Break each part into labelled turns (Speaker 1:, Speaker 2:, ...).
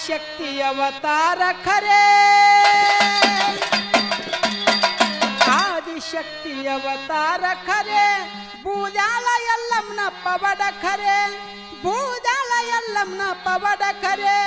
Speaker 1: ಆದಿಶಕ್ತಿ ಅವತಾರ ಖರೆ. ಆದಿಶಕ್ತಿ ಅವತಾರ ಖರೆ. ಬೂದಾಲ ಎಲ್ಲಮ್ಮನ ಪವಡ ಖರೆ. ಬೂದಾಲ ಎಲ್ಲಮ್ಮನ ಪವಡ ಖರೆ.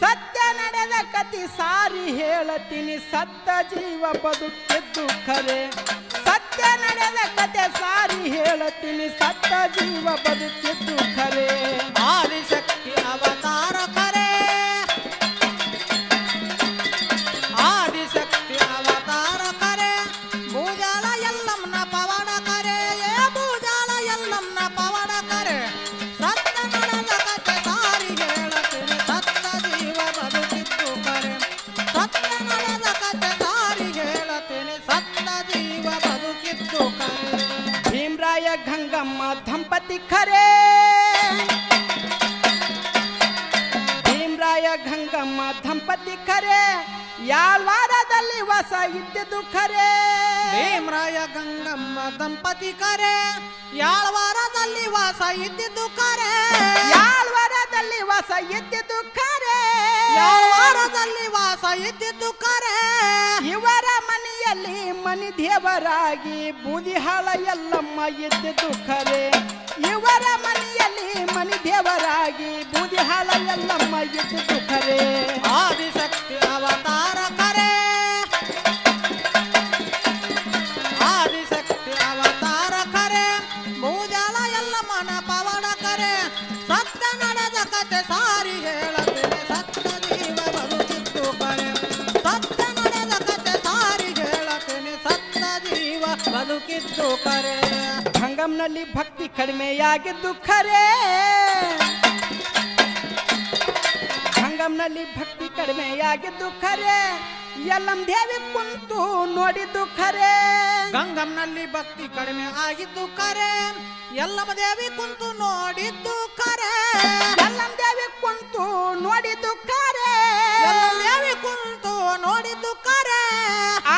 Speaker 1: ಸತ್ಯ ನಡೆದ ಕತಿ ಸಾರಿ ಹೇಳತೀನಿ. ಸತ್ತ ಜೀವ ಬದುಕಿದ್ದು ಖರೆ. ಸತ್ಯ ನಡೆದ ಕತೆ ಸಾರಿ ಹೇಳತೀನಿ. ಸತ್ತ ಜೀವ ಬದುಕಿದ್ದು ಖರೆ.
Speaker 2: ಆದಿಶಕ್ತಿ ಅವತಾರ
Speaker 1: ದಂಪತಿ ಖರೆ. ಭೀಮರಾಯ ಗಂಗಮ್ಮ ದಂಪತಿ ಖರೆ. ಯಾಳ್ವಾರದಲ್ಲಿ ವಾಸ ಇದ್ದಿದ್ದು ಖರೆ.
Speaker 2: ಭೀಮರಾಯ ಗಂಗಮ್ಮ ದಂಪತಿ ಖರೆ. ಯಾಳ್ವಾರದಲ್ಲಿ ವಾಸ ಇದ್ದಿದ್ದು ಖರೆ.
Speaker 1: ಯಾಳ್ವಾರದಲ್ಲಿ ವಾಸ ಇದ್ದಿದ್ದು ಖರೆ.
Speaker 2: ಯಾಳ್ವಾರದಲ್ಲಿ ವಾಸ ಇದ್ದಿದ್ದು ಖರೆ.
Speaker 1: ಇವರ ಮನೆಯಲ್ಲಿ ಮನಿ ದೇವರಾಗಿ ಬೂದಿಹಾಳ ಎಲ್ಲಮ್ಮ ಇದ್ದಿದ್ದು ಖರೆ. ಇವರ ಮನೆಯಲ್ಲಿ ಮನಿ ದೇವರಾಗಿ ಬೂದಿಹಾಳ ಎಲ್ಲಮ್ಮ ಇದ್ದು ಕರೆ
Speaker 2: ಆದಿಶಕ್ತಿ ಅವತಾರ ಕರೆ. ಆದಿಶಕ್ತಿ ಅವತಾರ ಕರೆ. ಭೂಜಾಲ ಎಲ್ಲ ಮನ ಪವನ ಕರೆ. ಸತ್ತ ನಡೆದ ಕತೆ ಸಾರಿ ಸತ್ತ ಕರೆ. ಸತ್ಯ ನಡೆದ ಕತೆ ಸಾರಿ ಜೀವ ಬದುಕಿತ್ತು ಕರೆ.
Speaker 1: ಭಂಗಂನಲ್ಲಿ ಭಕ್ತಿ ಕಡಿಮೆಯಾಗಿದ್ದು ಖರೇ. ಸಂಗಮ್ನಲ್ಲಿ ಭಕ್ತಿ ಕಡಿಮೆಯಾಗಿದ್ದು ಖರೇ. ಎಲ್ಲಂ ದೇವಿ ಕುಂತು ನೋಡಿದ್ದು ಖರೆ.
Speaker 2: ಗಂಗಂನಲ್ಲಿ ಭಕ್ತಿ ಕಡಿಮೆ ಆಗಿದ್ದು ಕರೆ ಎಲ್ಲಮ್ಮ ದೇವಿ ಕುಂತು ನೋಡಿದ್ದು ಕರೆ
Speaker 1: ಎಲ್ಲಂ ದೇವಿ ಕುಂತು ನೋಡಿದ್ದು ಖರೆ.
Speaker 2: ದೇವಿ ಕುಂತು ನೋಡಿದ್ದು ಕರೆ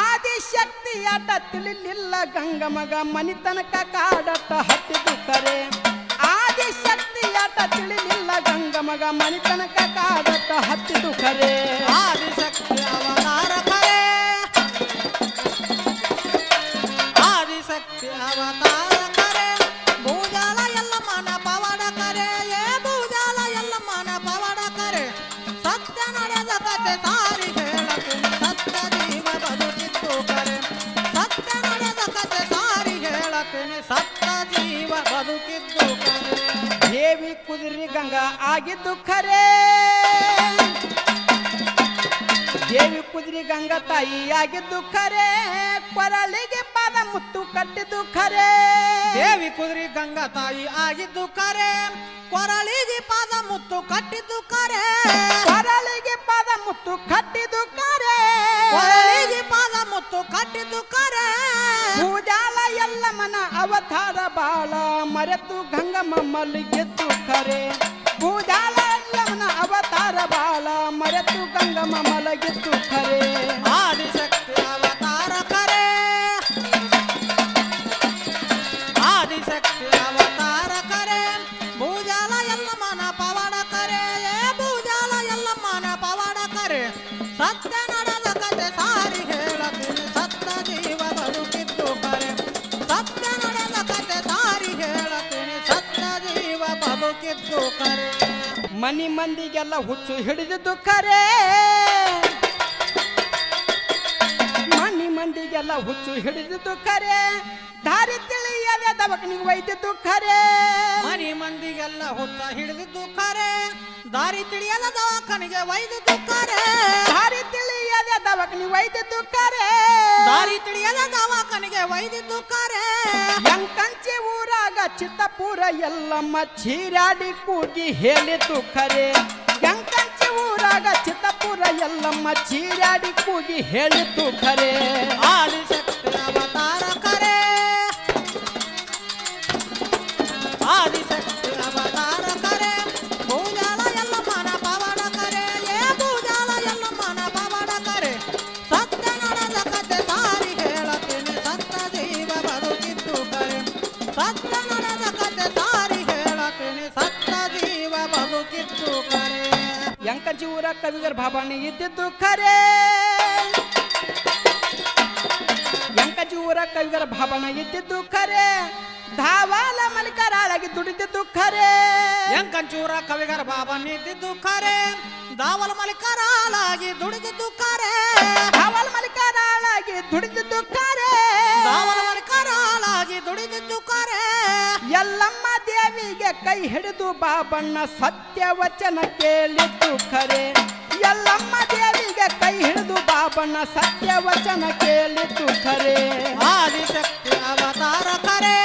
Speaker 1: ಆದಿಶಕ್ತಿ ಆಟ ತಿಳಿಲಿಲ್ಲ ಗಂಗಮಗ ಮನಿತನಕ ಕಾಡಟ ಹತ್ತಿದ್ದು ಆದಿ ಶಕ್ತಿ ಆಟ ತಿಳಿಲಿಲ್ಲ ಗಂಗಮಗ ಮನಿತನಕ ಕಾಡಟ ಹತ್ತಿದ್ದು ಕರೆ.
Speaker 2: ಆದಿಶಕ್ತಿ ಅವತಾರ ಕರೆ. ಆದಿಶಕ್ತಿ ಅವತಾರ ಹೇಳತೀನಿ ಸತ್ತ ಜೀವ ಬದುಕಿದ್ದು
Speaker 1: ದೇವಿ ಕುದುರಿ ಗಂಗಾ ಆಗಿದ್ದು ಖರೆ ದೇವಿ ಕುದುರಿ ಗಂಗಾ ತಾಯಿ ಆಗಿದ್ದು ಖರೆ ಕೊರಳಿಗೆ ಪಾದ ಮುತ್ತು ಕಟ್ಟಿದ್ದು ಖರೆ
Speaker 2: ದೇವಿ ಕುದುರಿ ಗಂಗಾ ತಾಯಿ ಆಗಿದ್ದು ಖರೆ ಕೊರಳಿಗೆ ಪಾದ ಮುತ್ತು ಕಟ್ಟಿದ್ದು
Speaker 1: ಖರೆ
Speaker 2: ಕೊರಳಿಗೆ ಪಾದ ಮುತ್ತು ಕಟ್ಟಿದ್ದು
Speaker 1: ಅವತಾರ ಬಾಳ ಮರೆತು ಗಂಗಮ್ಮ ಗೆದ್ದು ಕರೆ. ಪೂಜಾಲ ಎಲ್ಲವನ ಅವತಾರ ಬಾಳ ಮರೆತು ಗಂಗಮ್ಮ ಗೆದ್ದು ಖರೆ
Speaker 2: ಮನಿ
Speaker 1: ಮಂದಿಗೆಲ್ಲ ಹುಚ್ಚು ಹಿಡಿದಿದ್ದು ಖರೆ ಮನಿ ಮಂದಿಗೆಲ್ಲ ಹುಚ್ಚು ಹಿಡಿದಿದ್ದು ಖರೆ ದಾರಿ ತಿಳಿಯದೆ ದವಕನಿಗೆ ಒಯ್ದಿದ್ದು ಖರೆ
Speaker 2: ಮನಿ ಮಂದಿಗೆಲ್ಲ ಹುಚ್ಚ ಹಿಡಿದಿದ್ದು ಕರೆ. ದಾರಿ ತಿಳಿಯದ ದವಾಖಾನಿಗೆ ಒಯ್ದಿದ್ದು ಕರೆ.
Speaker 1: ದಾರಿ ತಿಳಿಯದೆ ದವಾಖಾನಿ ಒಯ್ದಿದ್ದು ಖರೆ
Speaker 2: ದಾರಿ ತಿಳಿಯದ ದವಾಖಾನಿಗೆ ಒಯ್ದಿದ್ದು ಕರೆ.
Speaker 1: ಕಂಚಿ ಊರಾಗ ಚಿತ್ತಪುರ ಎಲ್ಲಮ್ಮ ಚೀರಾಡಿ ಕೂಗಿ ಹೇಳಿದ್ದು ಖರೆ ಕಂಚಿ ಊರಾಗ ಚಿತ್ತಪುರ ಎಲ್ಲಮ್ಮ ಚೀರಾಡಿ ಕೂಗಿ ಹೇಳಿದ್ದು ಖರೆ
Speaker 2: ಆದಿಶಕ್ತಿ ಅವತಾರ ಕರೆ.
Speaker 1: ಊರ ಕವಿಗರ್ ಬಾಬಾಣಿ ಇದ್ದಿದ್ದು ಖರೆ. ಯಂಕಜಿ ಊರ ಕವಿಗರ ಭಾವನ ಇದ್ದಿದ್ದು ಖರೆ. ಧಾವಾಲ ಮಲಿಕರಾಳಾಗಿ ದುಡಿದಿದ್ದು ಖರೆ.
Speaker 2: ಎಂಕಂಚೂರ ಕವಿಗರ ಬಾಬಾ ಇದ್ದಿದ್ದು ಖರೆ. ಧಾವಲ್ ಮಲಿಕರಾಳಾಗಿ ದುಡಿದಿದ್ದು ಖರೆ.
Speaker 1: ಧಾವಲ್ ಮಲಿಕರಾಳಾಗಿ ದುಡಿದಿದ್ದು ಖರೆ.
Speaker 2: ದಾವಲ ಮಲಿಕರಾಲಾಗಿ ದುಡಿದಿದ್ದು ಕರೆ.
Speaker 1: ಎಲ್ಲಮ್ಮ ದೇವಿಗೆ ಕೈ ಹಿಡಿದು ಬಾಬಣ್ಣ ಸತ್ಯ ವಚನ ಕೇಳಿದ್ದು ಕರೆ. ಎಲ್ಲಮ್ಮ ದೇವಿಗೆ ಕೈ ಹಿಡಿದು ಬಾಬಣ್ಣ ಸತ್ಯ ವಚನ ಕೇಳಿದ್ದು ಕರೆ.
Speaker 2: ಆದಿಶಕ್ತಿ ಅವತಾರ ಕರೆ.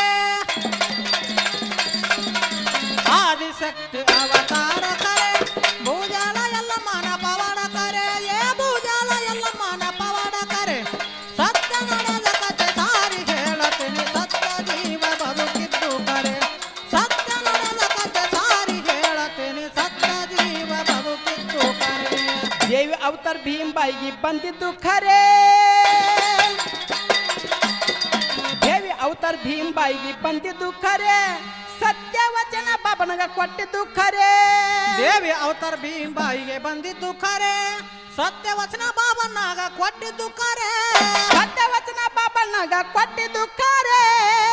Speaker 2: ಆದಿಶಕ್ತಿ ಅವತಾರ ಕರೆ.
Speaker 1: ಭೀಂಬಾಯಿಗೆ ಬಂದಿದ್ದು ಖರೆ ದೇವಿ ಅವತಾರ ಭೀಂಬಾಯಿಗೆ ಬಂದಿದ್ದು ಖರೆ ಸತ್ಯ ವಚನ ಬಾಬನಗ ಕೊಟ್ಟಿದ್ದು ಖರೆ
Speaker 2: ದೇವಿ ಅವತಾರ ಭೀಂಬಾಯಿಗೆ ಬಂದಿದ್ದು ಖರೆ ಸತ್ಯ ವಚನ ಬಾಬನ್ನಾಗ ಕೊಟ್ಟಿದ್ದು ಖರೆ
Speaker 1: ಸತ್ಯ ವಚನ ಬಾಬಣ್ಣಗ ಕೊಟ್ಟಿದ್ದು ಖರೆ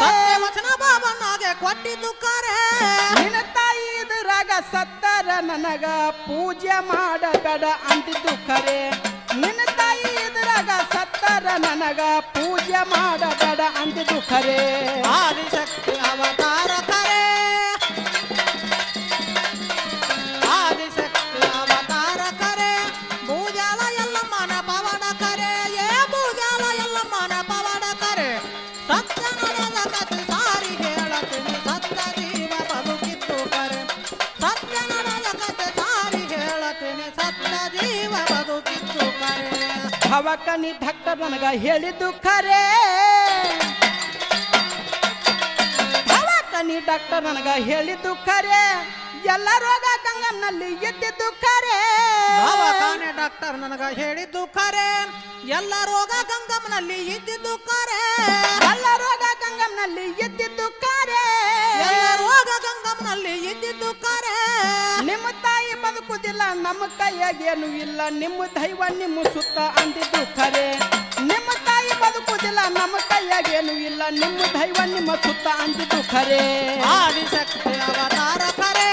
Speaker 2: ಸತ್ಯ ವಚನ ಬಾಬನ್ನಾಗೆ ಕೊಟ್ಟಿದ್ದು ಖರೆ
Speaker 1: ನಿನ್ನ ತಾಯಿ ಎದುರಾಗ ಸತ್ತರ ನನಗ ಪೂಜೆ ಮಾಡಬೇಡ ಅಂತಿದ್ದು ಕರೆ. ನಿನ್ನ ತಾಯಿ ಎದುರಾಗ ಸತ್ತರ ನನಗ ಪೂಜೆ ಮಾಡಬೇಡ ಅಂತಿದ್ದು ಖರೆ ಭವಕನಿ ಡಾಕ್ಟರ್ ನನಗ ಹೇಳಿದ್ದು ಖರೆ. ಭವಕನಿ ಡಾಕ್ಟರ್ ನನಗ ಹೇಳಿದ್ದು ಖರೆ. ಎಲ್ಲ ರೋಗ ಗಂಗಮ್ಮನಲ್ಲಿ ಎದ್ದಿದ್ದು ಖರೆ.
Speaker 2: ದವಾಖಾನೆ ಡಾಕ್ಟರ್ ನನಗ ಹೇಳಿದ್ದು ಖರೆ. ಎಲ್ಲ ರೋಗ ಗಂಗಮ್ಮನಲ್ಲಿ ಇದ್ದಿದ್ದು ಖರೆ.
Speaker 1: ಎಲ್ಲ ರೋಗ ಬದುಕುದಿಲ್ಲ, ನಮ್ಮ ಕೈಯಾಗೇನು ಇಲ್ಲ. ನಿಮ್ಮ ದೈವ ನಿಮ್ಮ ಸುತ್ತ ಅಂದಿದ್ದು ಖರೆ. ನಿಮ್ಮ ತಾಯಿ ಬದುಕುದಿಲ್ಲ, ನಮ್ಮ ಕೈಯಾಗೇನು ಇಲ್ಲ. ನಿಮ್ಮ ದೈವ ನಿಮ್ಮ ಸುತ್ತ ಅಂದಿದ್ದು ಖರೆ.
Speaker 2: ಆದಿಶಕ್ತಿ ಅವತಾರ ಖರೆ.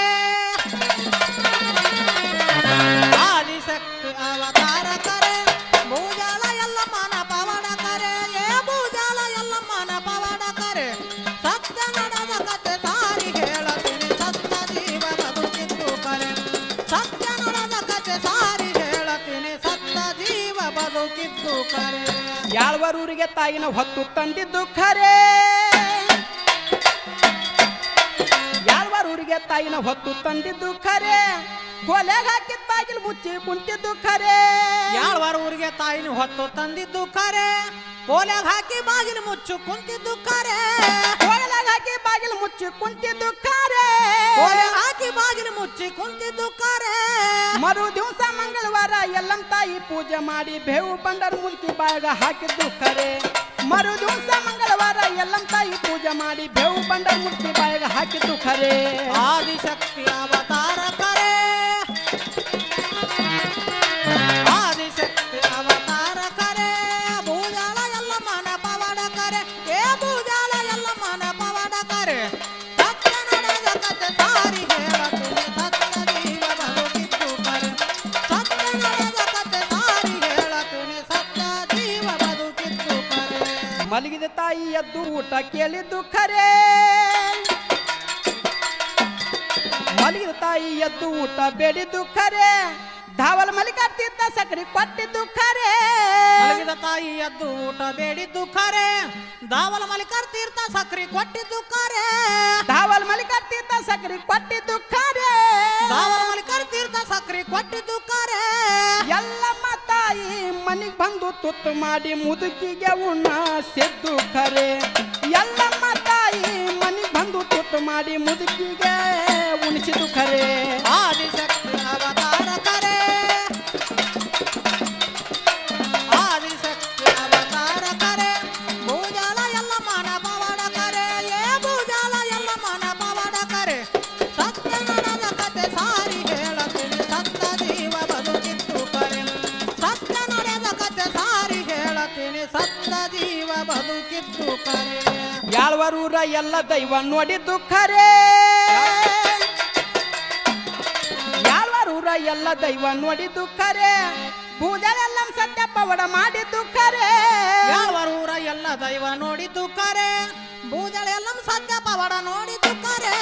Speaker 1: ತಾಯಿನ ಹೊತ್ತು ತಂದಿದ್ದು ಖರೆ. ಯಾರೂರಿಗೆ ತಾಯಿನ ಹೊತ್ತು ತಂದಿದ್ದು ಖರೆ. ಕೊಲೆಗೆ ಹಾಕಿ ಬಾಗಿಲು ಮುಚ್ಚಿ ಕುಂತಿದ್ದು ಖರೆ.
Speaker 2: ಯಾಳ್ವಾರ ಊರಿಗೆ ತಾಯಿನ ಹೊತ್ತು ತಂದಿದ್ದು ಖರೆ. ಕೊಲೆ ಹಾಕಿ ಬಾಗಿಲು ಮುಚ್ಚು ಕುಂತಿದ್ದು ಖರೆ.
Speaker 1: ಹಾಕಿ ಬಾಗಿಲು ಮುಚ್ಚಿ ಕುಂತಿದ್ದು
Speaker 2: ಕಾರೆ. ಹಾಕಿ ಬಾಗಿಲು ಮುಚ್ಚಿ ಕುಂತಿದ್ದು ಕಾರೆ.
Speaker 1: ಮರು ದಿವಸ ಮಂಗಳವಾರ ಎಲ್ಲಂ ತಾಯಿ ಪೂಜೆ ಮಾಡಿ ಬೇವು ಬಂಡರ್ ಮುಲ್ಕಿ ಬಾಯಗ ಹಾಕಿದ್ದು ಕರೆ. ಮರು ದಿವಸ ಮಂಗಳವಾರ ಎಲ್ಲಂ ತಾಯಿ ಪೂಜೆ ಮಾಡಿ ಬೇವು ಬಂಡರ್ ಮುಲ್ಕಿ ಬಾಯಗ ಹಾಕಿದ್ದು ಕರೆ.
Speaker 2: ಆದಿಶಕ್ತಿ ಅವತಾರ
Speaker 1: ಎದ್ದು ಊಟ ಕೇಳಿದ್ದು ಖರೆ. ಮಲಗಿದ ತಾಯಿ ಎದ್ದು ಊಟ ಬೇಡಿದ್ದು ಖರೆ. ಧಾವಲ್ ಮಲಿಕಾಡ್ತಿದ್ದ ಸಕ್ರಿ ಕೊಟ್ಟಿದ್ದು ಖರೆ.
Speaker 2: ಮಲಗಿದ ತಾಯಿ ಎದ್ದು ಊಟ ಬೇಡಿದ್ದು ಖರೆ. ಧಾವಲ್ ಮಲಿಕರ್ ತೀರ್ಥ ಸಕ್ರಿ ಕೊಟ್ಟಿದ್ದು ಖರೆ.
Speaker 1: ಧಾವಲ್ ಮಲಿಕಾಡ್ತಿದ್ದ ಸಕ್ರಿ ಕೊಟ್ಟಿದ್ದು ಖರೆ.
Speaker 2: ಧಾವಲ್ ಮಲಿಕರ್ ತೀರ್ಥ ಸಕ್ರಿ ಕೊಟ್ಟಿದ್ದು
Speaker 1: ಬಂದು ತುತ್ತು ಮಾಡಿ ಮುದುಕಿಗೆ ಉಣ್ಣ ಸಿದ್ದು ಖರೆ. ಯಾಳ್ವರೂರ ಎಲ್ಲ ದೈವ ನೋಡಿದ್ದು ಖರೆ. ಯಾಳ್ವರೂರ ಎಲ್ಲ ದೈವ ನೋಡಿದ್ದು ಖರೆ. ಪೂಜೆಲ್ಲ ಸತ್ಯ ಪವಡ ಮಾಡಿದ್ದು ಖರೆ.
Speaker 2: ಊರ ಎಲ್ಲ ದೈವ ನೋಡಿದ್ದು ಖರೆ. ಬೂಜಳೆಲ್ಲ ಸತ್ಯ ಪವಡ ನೋಡಿದ್ದು ಖರೆ.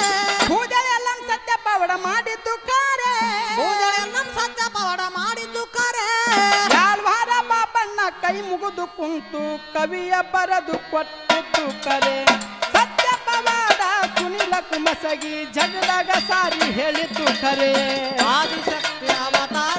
Speaker 1: ಪೂಜೆಲೆಲ್ಲ ಸತ್ಯ ಪವಡ ಮಾಡಿದ್ದು ಖರೆ.
Speaker 2: ಬೂಜಳೆಲ್ಲ ಸತ್ಯ ಪವಡ ಮಾಡಿದ್ದು ಖರೆ.
Speaker 1: ಯಾಳ್ವಾರ ಬಾಬಣ್ಣ ಕೈ ಮುಗಿದು ಕುಂತು ಕವಿಯ ಬರದು ಕೊಟ್ಟಿದ್ದು ಕರೆ ಕುಮಸಗಿ ಜಗದಾಗ ಸಾರಿ ಹೇಳಿತು ಖರೆ.
Speaker 2: ಆದಿಶಕ್ತಿ ಅವತಾರ ಕರೆ